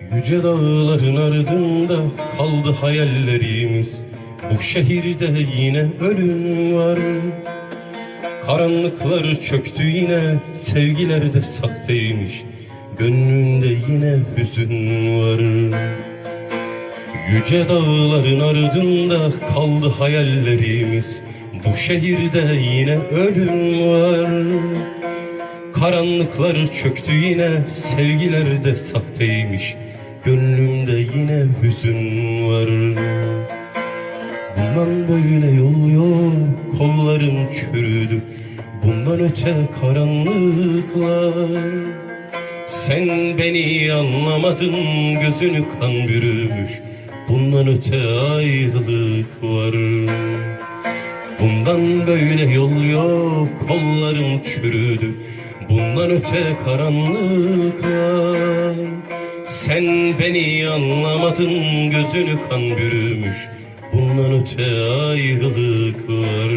Yüce dağların ardında kaldı hayallerimiz. Bu şehirde yine ölüm var. Karanlıklar çöktü yine Sevgiler de sahteymiş Gönlünde yine hüzün var. Yüce dağların ardında kaldı hayallerimiz. Bu şehirde yine ölüm var Karanlıklar çöktü yine Sevgiler de sahteymiş. Gönlümde yine hüzün var. Bundan böyle yol yok Kollarım çürüdü. Bundan öte karanlıklar. Sen beni anlamadın Gözünü kan bürümüş. Bundan öte ayrılık var Bundan böyle yol yok Kollarım çürüdü Bundan öte karanlıklar Sen beni anlamadın Gözünü kan bürümüş. Bundan öte ayrılık var